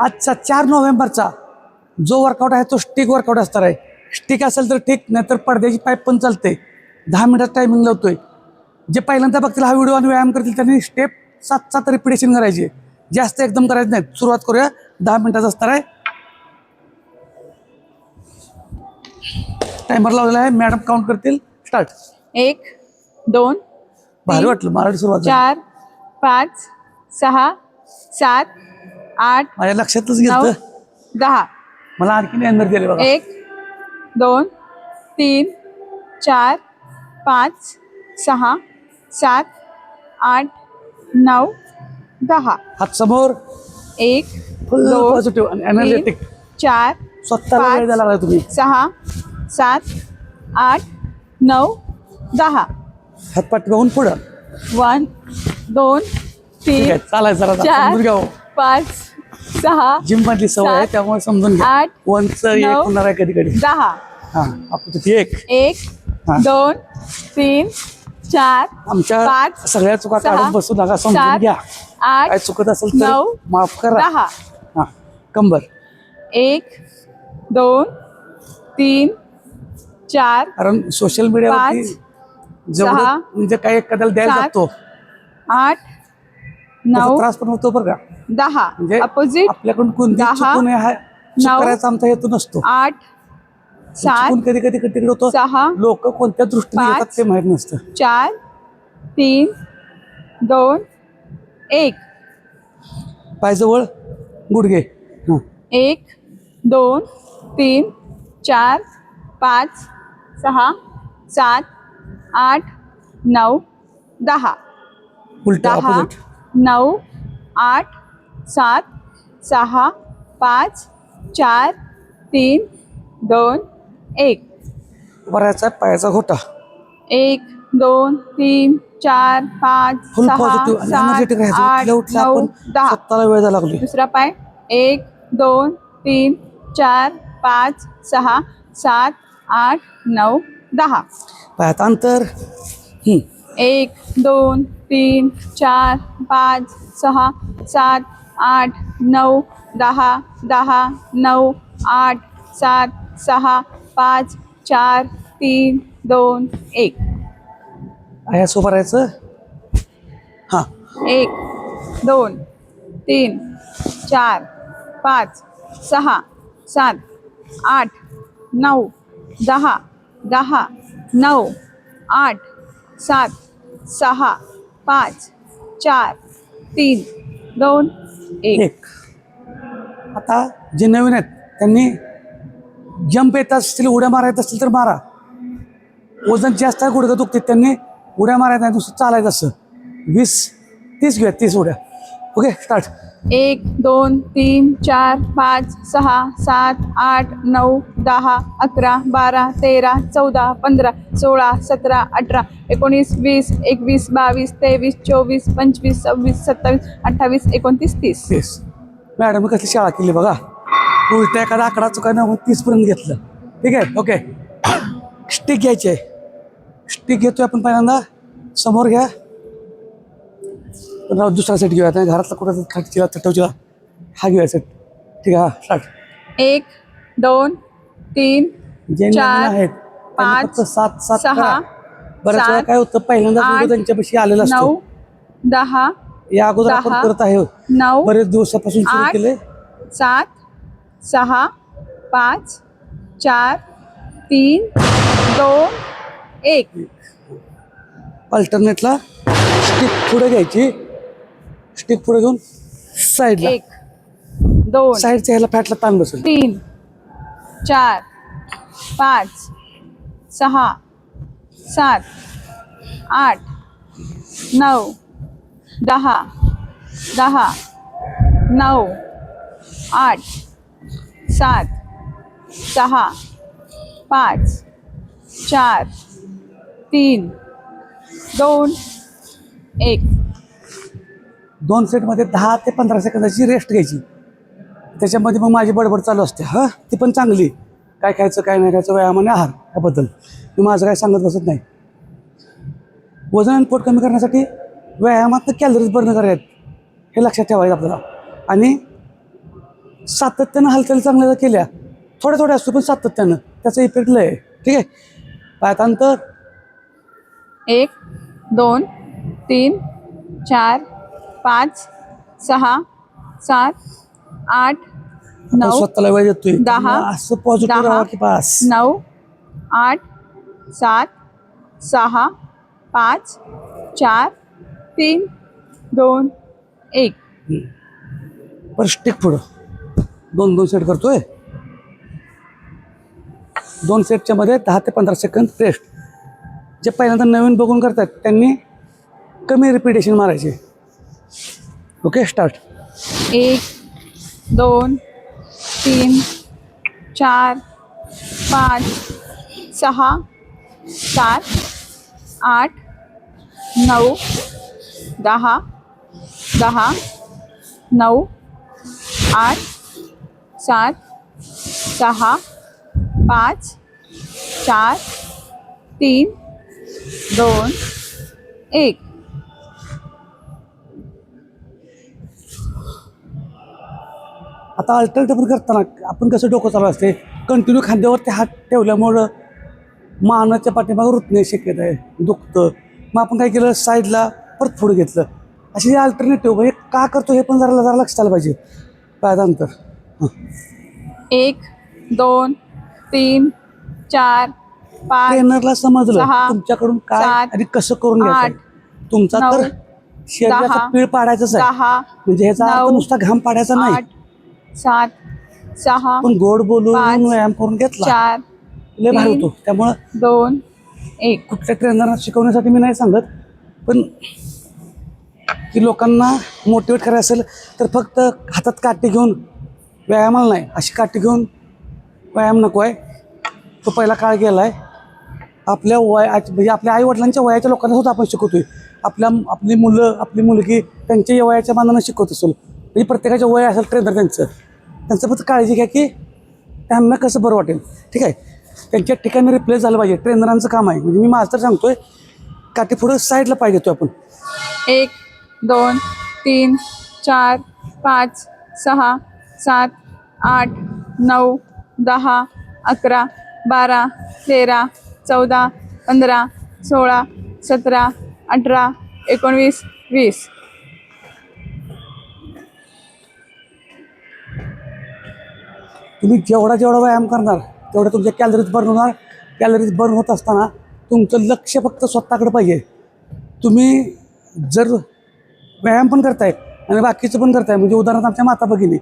आजचा चार नोव्हेंबरचा जो वर्कआउट आहे तो स्टिक वर्कआउट असणार आहे. स्टिक असेल तर ठीक नाहीतर पडद्याची पाईप पण चालते. दहा मिनिटात टायमिंग लावतोय. जे पहिल्यांदा बघतील हा व्हिडिओ आणि व्यायाम करतील त्यांनी स्टेप सात सात रिपिटेशन करायची जास्त एकदम करायचं नाही. सुरुवात करूया. दहा मिनिटाचा असणार आहे. टायमर लावलेला आहे. मॅडम काउंट करतील. स्टार्ट एक दोन भारी वाटलं. मराठी सुरुवात झाली. चार पाच सहा सात आठ माझ्या लक्षातच नऊ दहा. मला आणखीन एनर्जी आली बघा. एक दोन तीन चार पाच सहा सात आठ नऊ दहा. हात समोर. एक दोन, पॉझिटिव्ह एनर्जेटिक तीन चार स्वतःला पाच, वेळ द्यायला लागला तुम्ही. सहा सात आठ नऊ दहा. हातपाट बघून पुढं. वन दोन ठीक आहे तीन चालायचं जरा. चार. समजून घ्या हो. पाच सहा जिम मधली सवय आहे सात, त्यामुळे समजून घ्या. आठ वनच एक नऊ, होणार आहे कधी कधी दहा. हा आपण तिथे एक. एक हा. दोन तीन चार आमच्या पाच, सगळ्या चुका सहा, काढून बसू नका समजून सात, घ्या. काय आठ चुकत असेल तर नऊ, माफ करा. दहा. हा कंबर. एक दोन तीन चार कारण सोशल मीडियावरती पाच, जेवढं सहा, म्हणजे काय एखाद्याला द्यायला सात, जातो आठ नऊ त्रास पण होतो बरं का. दहा. म्हणजे अपोजिट आपल्याकडून कोणती दहा, हा नऊ, करायचा आमचा हेतू नसतो. आठ सात चुकून कधी कधी कधी होतो सहा लोक कोणत्या दृष्टीने पाच, येतात ते माहीत नसतं. चार तीन दोन एक. पायजवळ गुडघे. हां. एक दोन तीन चार पाच सहा सात आठ नऊ दहा. उलट दहा ऑपोजिट नऊ आठ सात सहा पाच चार तीन दोन एक. बऱ्याचा पायाचा घोटा. एक दोन तीन चार पाच फुल सहा पॉझिटिव्ह आणि सात एनर्जेटिक राहायचं आठ उठल्या उठल्या नऊ आपण दहा. स्वतःला वेळ द्यायला लागलोय. दुसरा पाय. एक दोन तीन चार पाच सहा सात आठ नऊ दहा. पायात अंतर. हम्म. एक दोन तीन चार पाच सहा सात आठ नऊ दहा दहा नऊ आठ सात सहा पाच चार तीन दोन एक. आया सोबत राहायचं? हां. एक दोन तीन चार पाच सहा सात आठ नऊ दहा दहा नऊ आठ सात सहा पाच चार तीन दोन एक. एक. आता जे नवीन आहेत त्यांनी जंप येत असतील उड्या मारायचं असतील तर मारा. वजन जास्त आहे गुडघं दुखते त्यांनी उड्या मारायचं नाही दुसरं चालायचं असं. वीस तीस घेऊया तीस उड्या. ओके स्टार्ट एक दोन तीन चार पाच सहा सात आठ नऊ दहा अकरा बारा तेरा चौदा पंधरा सोळा सतरा अठरा एकोणीस वीस एकवीस बावीस तेवीस चोवीस पंचवीस सव्वीस सत्तावीस अठ्ठावीस एकोणतीस तीस. तीस. मॅडम कसली शाळा केली बघा. उलटा एखादा आकडा चुका नाही तीसपर्यंत घेतलं. ठीक आहे? ओके. स्टिक घ्यायची आहे. स्टिक घेतोय आपण पहिल्यांदा. समोर घ्या. राव दुसरा सेट घेऊया. आता घरातला कुठं खाटचीला चटवचीला हा घेऊया सेट ठीक आहे हा स्टार्ट एक दोन तीन जे नवीन चार, आहेत त्यांनी पाच, फक्त सात सात सहा, करा. बऱ्याच वेळा सात, काय होतं? पहिल्यांदा आठ, त्यांच्यापाशी आलेला नऊ असतो दहा या अगोदर आपण दहा, करत आहे. नऊ बरेच दिवसापासून सुरू आठ, केले सात सहा पाच चार तीन दोन एक. अल्टरनेटला स्टिक पुढे घ्यायची. स्टिक पुढे घेऊन साईडला. एक दोन साईडच्या ह्याला फॅटला ताण बसेल तीन चार पाच सहा सात आठ नऊ दहा दहा नऊ आठ सात सहा पाच चार तीन दोन एक. दोन सेटमध्ये दहा ते पंधरा सेकंदाची रेस्ट घ्यायची. त्याच्यामध्ये मग माझी बडबड चालू असते. हां? ती पण चांगली. काय खायचं काय नाही खायचं व्यायाम आणि आहार याबद्दल. मी माझं काय सांगत बसत नाही. वजन आणि पोट कमी करण्यासाठी व्यायामात कॅलरीज बर्न करायत. हे लक्षात ठेवायचं आपल्याला. आणि सातत्यानं हालचाली चांगल्या केल्या थोड्या थोड्या असतो पण सातत्यानं त्याचा इफेक्ट लय आहे. ठीक आहे? पायात अंतर. एक दोन तीन चार पाच सहा सात आठ नऊ स्वतःला वेळ देतोय दहा, असं पॉझिटिव्ह दहा, राहा की पास नऊ आठ सात सहा पाच चार तीन दोन एक. पर स्टिक पुढं. दोन दोन सेट करतोय. दोन सेटच्या मध्ये दहा ते पंधरा सेकंद रेस्ट जे पहिल्यांदा नवीन बघून करतात त्यांनी कमी रिपिटेशन मारायचे. Okay, start. एक, दोन, तीन, चार, पाच, सहा, सात, आठ, नऊ, दहा दहा, नऊ, आठ, सात, सहा, पाच, चार, तीन, दोन, एक. आता अल्टरनेटिव्ह करताना आपण कसं डोकं चालू असते? कंटिन्यू खांद्यावरती हात ठेवल्यामुळं मानाच्या पाठीमागं रुतणे शक्यता आहे दुखतं. मग आपण काय केलं? साईडला परत पुढे घेतलं. अशी अल्टरनेटिव्ह म्हणजे का करतो हे पण जरा जरा लक्षात आलं पाहिजे. पायानंतर हां. एक दोन तीन चार पाच ट्रेनरला समजलं तुमच्याकडून काय आणि कसं करून घ्यायचं तुमचा तर शरीराचा पीळ पाडायचाच आहे. दहा म्हणजे ह्याचा नुसता घाम पाडायचा नाही. सात सहा पण गोड बोलून व्यायाम करून घेतला. चार लय भारी तीन, होतो. त्यामुळं दोन एक. कुठल्या ट्रेनरना शिकवण्यासाठी मी नाही सांगत पण की लोकांना मोटिवेट करायचं असेल तर फक्त हातात काठी घेऊन व्यायामाला नाही अशी काठी घेऊन व्यायाम नको आहे. तो पहिला काळ गेला आहे आपल्या वय म्हणजे आपल्या आईवडिलांच्या वयाच्या लोकांना सुद्धा आपण शिकवतोय. आपल्या आपली मुलं आपली मुलगी त्यांच्या वयाच्या मानानं शिकवत असेल. म्हणजे प्रत्येकाच्या वय असेल ट्रेनर त्यांचं. त्यांचं फक्त काळजी घ्या की त्यांना कसं बरं वाटेल. ठीक आहे? त्यांच्या ठिकाणी रिप्लेस झालं पाहिजे. ट्रेनरांचं काम आहे. म्हणजे मी माझं तर सांगतोय काठी पुढं साईडला पाहिजे तो आपण. एक दोन तीन चार पाच सहा सात आठ नऊ दहा अकरा बारा तेरा चौदा पंधरा सोळा सतरा अठरा एकोणवीस वीस. तुम्ही जेवढा जेवढा व्यायाम करणार तेवढं तुमच्या कॅलरीज बर्न होणार. कॅलरीज बर्न होत असताना तुमचं लक्ष फक्त स्वतःकडे पाहिजे. तुम्ही जर व्यायाम पण करताय आणि बाकीचं पण करताय म्हणजे उदाहरणार्थ आमच्या माता भगिनी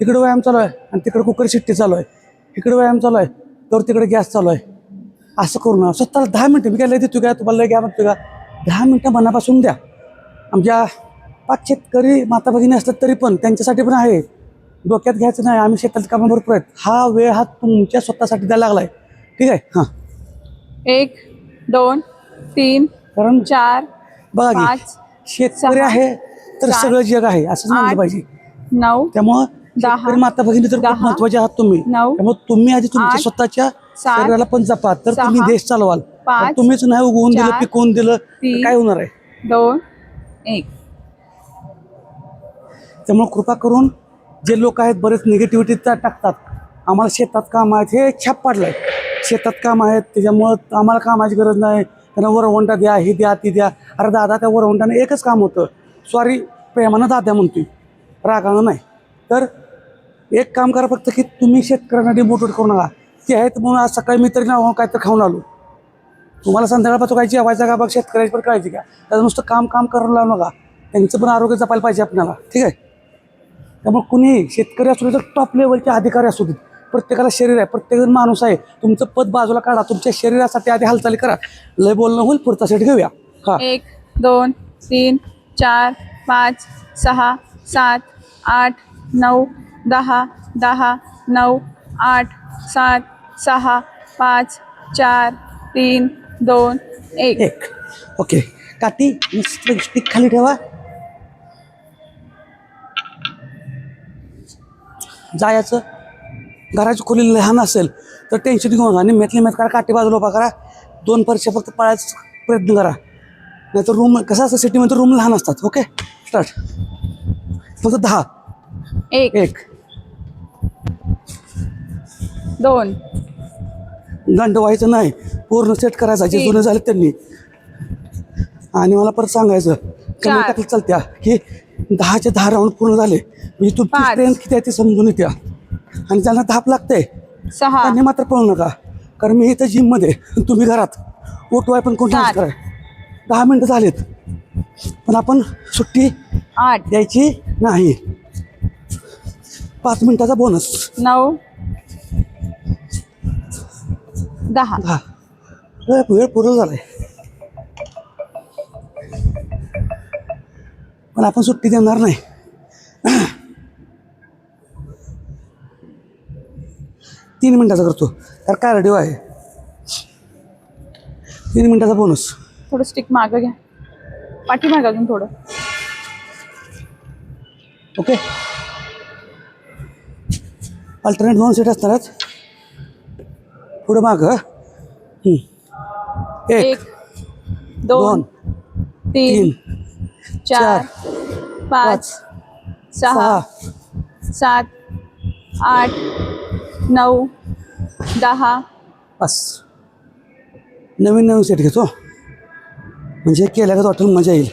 तिकडे व्यायाम चालू आहे आणि तिकडे कुकर शिट्टी चालू आहे. इकडे व्यायाम चालू आहे तर तिकडे गॅस चालू आहे. असं करू ना स्वतःला दहा मिनटं मी काय लय देतो का? तुम्हाला लय घ्या म्हणतो का? दहा मिनटं मनापासून द्या. आमच्या पाच शेतकरी माता भगिनी असतात तरी पण त्यांच्यासाठी पण आहे. डोक्यात घ्यायचं नाही आम्ही शेतात कामं भरपूर आहेत. हा वेळ हा तुमच्या स्वतःसाठी द्यायला लागलाय. ठीक आहे? हां. एक दोन तीन कारण चार बघा की पाच शेतकरी सहा, आहे तर सात, सगळं जग आहे असंच म्हणलं आठ, पाहिजे. नऊ त्यामुळं दहा, शेतकरी माता भगिनी तर खूप दहा, महत्त्वाचे आहात तुम्ही. नऊ, त्यामुळे तुम्ही आधी तुमच्या आठ, स्वतःच्या सात, शरीराला पण जपा तर तुम्ही सहा, देश चालवाल. पाच, तुम्हीच नाही उगवून दिलं चार, पिकवून दिलं तर तीन, काय होणार आहे? दोन एक. त्यामुळे कृपा करून जे लोक आहेत बरेच निगेटिव्हिटी टाकतात. आम्हाला शेतात काम आहेत हे छाप पाडलंय. शेतात काम आहेत त्याच्यामुळं आम्हाला कामाची गरज नाही. त्यांना वरवंटा द्या ही द्या ती द्या. अरे दादा त्या वरवंटाने एकच काम होतं. सॉरी प्रेमानं दाद्या म्हणते रागानं नाही. तर एक काम करा फक्त की तुम्ही शेतकऱ्यांना डिमोटिवेट करू नका. ते आहेत म्हणून आज सकाळी मी तरी नाव काय तर खाऊन आलो. तुम्हाला संध्याकाळपासून काय जेवायचं का बघ शेतकऱ्याची पण काळजी घ्या. त्याचं नुसतं काम काम करून लावू नका. त्यांचं पण आरोग्य जपायला पाहिजे आपल्याला. ठीक आहे? त्यामुळे कुणी शेतकरी असू दे तर टॉप लेवलचे अधिकारी असू देत प्रत्येकाला शरीर आहे प्रत्येकजण माणूस आहे तुमचं पद बाजूला काढा तुमच्या शरीरासाठी आधी हालचाली करा. लय बोलणं होईल पुढचा सेट घेऊया. हा. एक दोन तीन चार पाच सहा सात आठ नऊ दहा दहा नऊ आठ सात सहा पाच चार तीन दोन एक. एक. ओके. काठी स्टिक खाली ठेवा. जायचं. घराची खोली लहान असेल तर टेन्शन घेऊ नका. आणि मेतली मेत करा काठी बाजूला उभा करा. दोन परीक्षा फक्त पळायचा प्रयत्न करा. नाही तर रूम कसं असतं सिटीमध्ये रूम लहान असतात ओके स्टार्ट फक्त दहा. एक. एक. दोन. दंड व्हायचं नाही. पूर्ण सेट करायचा. जे. जुने झाले त्यांनी. आणि मला परत सांगायचं. कमी चार. टाकली चालत्या. की दहाचे दहा राऊंड पूर्ण झाले. म्हणजे तुमची पाच. स्ट्रेंथ किती आहे ती समजून येत्या. आणि त्यांना धाप लागते सहा. त्यांनी मात्र पळू नका. कारण मी इथं जिममध्ये तुम्ही घरात. उठवाय पण कोण सात. कराय दहा मिनटं झालेत. पण आपण सुट्टी आठ. द्यायची नाही. पाच मिनिटाचा बोनस नऊ. दहा. हा वेळ वेळ पूर्ण झालाय. पण आपण सुट्टी देणार नाही. तीन मिनिटाचा करतो. तर कार्डिओ आहे. तीन मिनिटाचा बोनस थोडं स्टिक मागं घ्या. पाठीमागं अजून थोडं. ओके अल्टरनेट दोन सीट असणार आहेत. पुढं मागं. एक दोन तीन चार पाच सहा सात आठ नऊ दहा. पाच नवीन नवीन सेट घेतो. म्हणजे केल्या का वाटेल मजा येईल.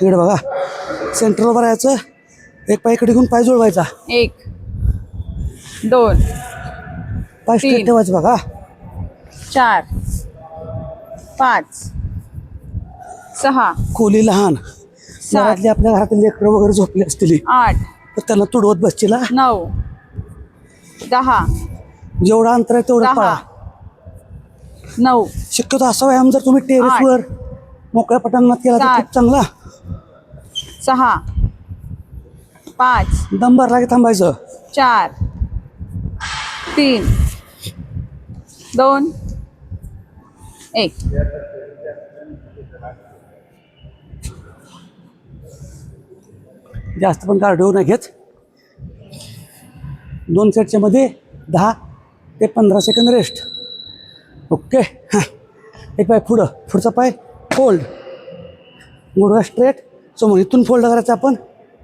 इकडे बघा. सेंटरला उभं राहायचं. एक पाय इकडे घेऊन पाय जुळवायचा. एक दोन पाय स्ट्रेट. ठेवायचं बघा. चार पाच. सहा. खोली लहान. घरातली आपल्या घरातली लेकरं वगैरे झोपली असतील. आठ. तर त्यांना तुडवत बसशीला नऊ. दहा. जेवढं अंतर आहे तेवढं दहा. पळा. नऊ. शक्यतो असा व्यायाम जर तुम्ही टेरेसवर मोकळ्या पटांगणात केला तर सात. खूप चांगला. सहा. पाच. दम भरला की थांबायचं. चार. तीन. दोन. एक. जास्त पण कार्डिओ नाही घेत दोन सेटच्या मध्ये दहा ते पंधरा सेकंद रेस्ट ओके हां एक पाय पुढं. पुढचा पाय फोल्ड गुडघा स्ट्रेट समोर इथून फोल्ड करायचा आपण.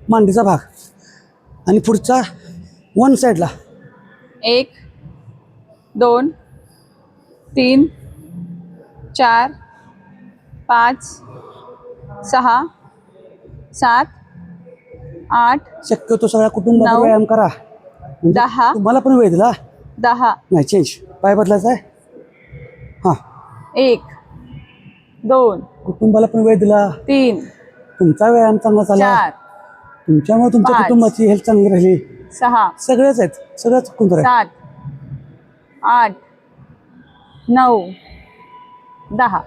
मांडीचा भाग. आणि पुढचा वन साईडला एक दोन तीन चार पाच सहा सात आठ शक्यतो सगळ्या कुटुंबाचा नऊ. व्यायाम करा. म्हणजे दहा. तुम्हाला पण वेळ दिला. दहा. नाही चेंज पाय बदलायचा आहे? हां. एक दोन कुटुंबाला पण वेळ दिला. तीन तुमचा व्यायाम चांगला चालला चार तुमच्यामुळे तुमच्या पाच. कुटुंबाची हेल्थ चांगली राहिली. सहा सगळेच आहेत. सगळ्याच चुकून राहील सात आठ नऊ दहा.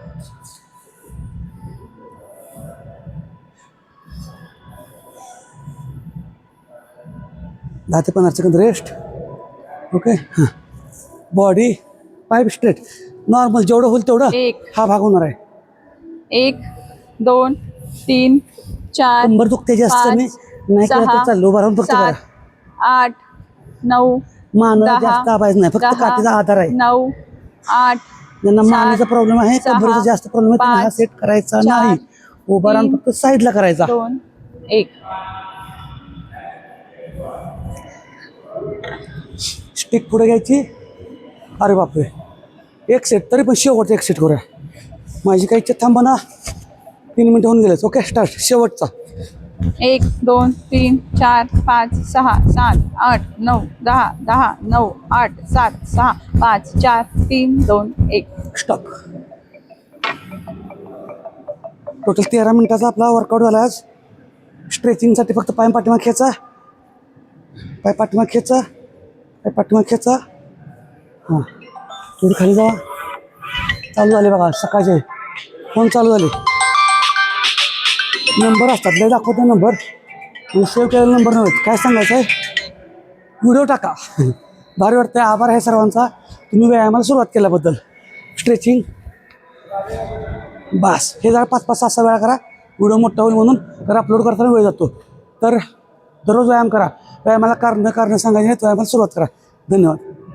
दहा ते पंधरा सेकंद रेस्ट ओके हां. बॉडी पाय स्ट्रेट नॉर्मल जेवढं होईल तेवढं एक. हा भाग होणार आहे. एक दोन तीन चार कंबर दुखते जास्त पाच, नाही चाललं राहून फक्त आठ नऊ दहा, जास्त दाबायचं नाही फक्त काठीचा आधार आहे. नऊ आठ ज्यांना मानेचा प्रॉब्लेम आहे सहा, कंबरेचा जास्त प्रॉब्लेम आहे त्यांना हा सेट करायचा नाही. उभा राहून फक्त साईडला करायचा. दोन एक. स्टिक पुढे घ्यायची. अरे बापरे. एक सेट तरी पण शेवटचा एक सेट करूया. माझी काही इच्छा थांबा ना. तीन मिनिटं होऊन गेलेच ओके स्टार्ट शेवटचा. एक दोन तीन चार पाच सहा सात आठ नऊ दहा दहा नऊ आठ सात सहा पाच चार तीन दोन एक. स्टॉप टोटल तेरा मिनिटाचा आपला वर्कआउट झाला आज. स्ट्रेचिंगसाठी फक्त पाय पाठीमा खेचा. पाय पाठीमा खेचा. पाय पाठीमा खेचा. हां. थोडी खाली जावा. चालू झाले बघा सकाळचे. फोन चालू झाले. नंबर असतात. लय दाखवतो नंबर. सेव्ह केलेला नंबर नव्हते काय सांगायचं आहे व्हिडिओ टाका. भारी वाटतं आभार आहे सर्वांचा. तुम्ही व्यायामाला सुरुवात केल्याबद्दल. स्ट्रेचिंग बस. हे जरा पाच पाच सहा सहा वेळा करा. व्हिडिओ मोठा होईल म्हणून. तर अपलोड करताना वेळ जातो. तर दररोज व्यायाम करा. व्यायामाला कारण कारणं सांगायचे नाही व्यायामाला सुरुवात करा. धन्यवाद.